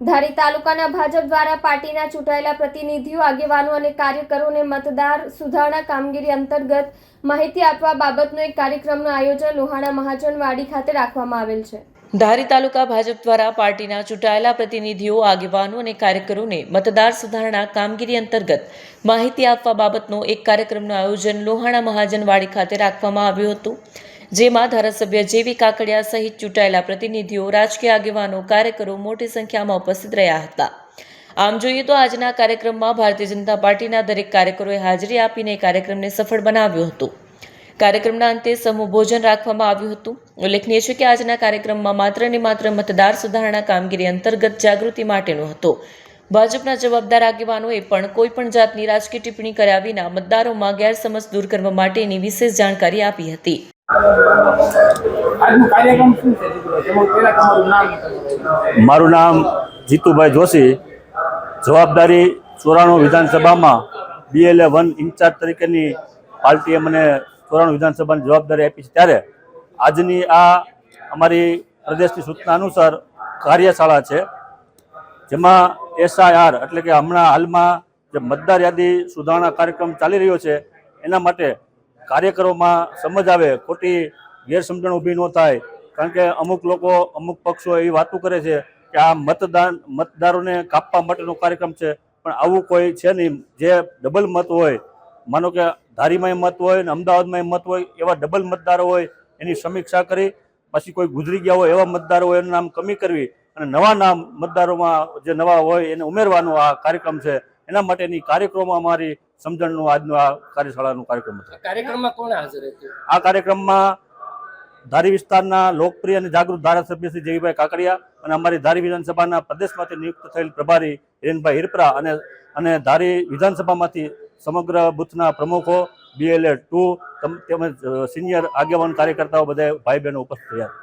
ધારી તાલુકાના ભાજપ દ્વારા પાર્ટીના ચૂંટાયેલા પ્રતિનિધિઓ, આગેવાનો અને કાર્યકરોને મતદાર સુધારણા કામગીરી અંતર્ગત માહિતી આપવા બાબતનો એક કાર્યક્રમનું આયોજન લોહાણા મહાજનવાડી ખાતે રાખવામાં આવેલ છે. ધારી તાલુકા ભાજપ દ્વારા પાર્ટીના ચૂંટાયેલા પ્રતિનિધિઓ, આગેવાનો અને કાર્યકરોને મતદાર સુધારણા કામગીરી અંતર્ગત માહિતી આપવા બાબતનો એક કાર્યક્રમનું આયોજન લોહાણા મહાજનવાડી ખાતે રાખવામાં આવ્યું હતું. જેમાં ધારાસભ્ય જેવી કાકડિયા સહિત ચૂંટાયેલા પ્રતિનિધિઓ, રાજકીય આગેવાનો, કાર્યકરો મોટી સંખ્યામાં ઉપસ્થિત રહ્યા હતા. આમ જોઈએ તો આજના કાર્યક્રમમાં ભારતીય જનતા પાર્ટીના દરેક કાર્યકરોએ હાજરી આપીને કાર્યક્રમને સફળ બનાવ્યો હતો. કાર્યક્રમના અંતે સમૂહ ભોજન રાખવામાં આવ્યું હતું. ઉલ્લેખનીય છે કે આજના કાર્યક્રમમાં માત્ર ને માત્ર મતદાર સુધારણા કામગીરી અંતર્ગત જાગૃતિ માટેનો હતો. ભાજપના જવાબદાર આગેવાનોએ પણ કોઈ પણ જાતની રાજકીય ટિપ્પણી કર્યા વિના મતદારોમાં ગેરસમજ દૂર કરવા માટેની વિશેષ જાણકારી આપી હતી. મારું નામ જીતુભાઈ જોશી. જવાબદારી ચોરાણું વિધાનસભામાં બીએલએ વન ઇન્ચાર્જ તરીકેની પાર્ટીએ મને ચોરાણું વિધાનસભાની જવાબદારી આપી છે. ત્યારે આજની આ અમારી પ્રદેશની સૂચના અનુસાર કાર્યશાળા છે, જેમાં એસઆઈઆર એટલે કે હમણાં હાલમાં જે મતદાર યાદી સુધારણા કાર્યક્રમ ચાલી રહ્યો છે, એના માટે કાર્યકરોમાં સમજ આવે, ખોટી ગેરસમજણ ઊભી ન થાય. કારણ કે અમુક લોકો, અમુક પક્ષો એવી વાતો કરે છે કે આ મતદાન, મતદારોને કાપવા માટેનો કાર્યક્રમ છે, પણ આવું કોઈ છે નહીં. જે ડબલ મત હોય, માનો કે ધારીમાંય મત હોય ને અમદાવાદમાંય મત હોય, એવા ડબલ મતદારો હોય, એની સમીક્ષા કરી, પછી કોઈ ગુજરી ગયા હોય એવા મતદારો હોય, એનું નામ કમી કરવી અને નવા નામ મતદારોમાં જે નવા હોય એને ઉમેરવાનો આ કાર્યક્રમ છે. એના માટેની કાર્યક્રમો અમારી સમજણનું આજનું આ કાર્યશાળાનું કાર્યક્રમ આ કાર્યક્રમમાં કોણ હાજર હતું? આ કાર્યક્રમમાં ધારી વિસ્તારના લોકપ્રિય અને જાગૃત ધારાસભ્ય શ્રી જયભાઈ કાકડિયા અને અમારી ધારી વિધાનસભાના પ્રદેશમાંથી નિયુક્ત થયેલ પ્રભારી હિરેનભાઈ હિરપરા અને અને ધારી વિધાનસભામાંથી સમગ્ર બુથના પ્રમુખો બીએલએ ટુ તેમજ સિનિયર આગેવાન કાર્યકર્તાઓ બધા ભાઈ બહેનો ઉપસ્થિત રહ્યા.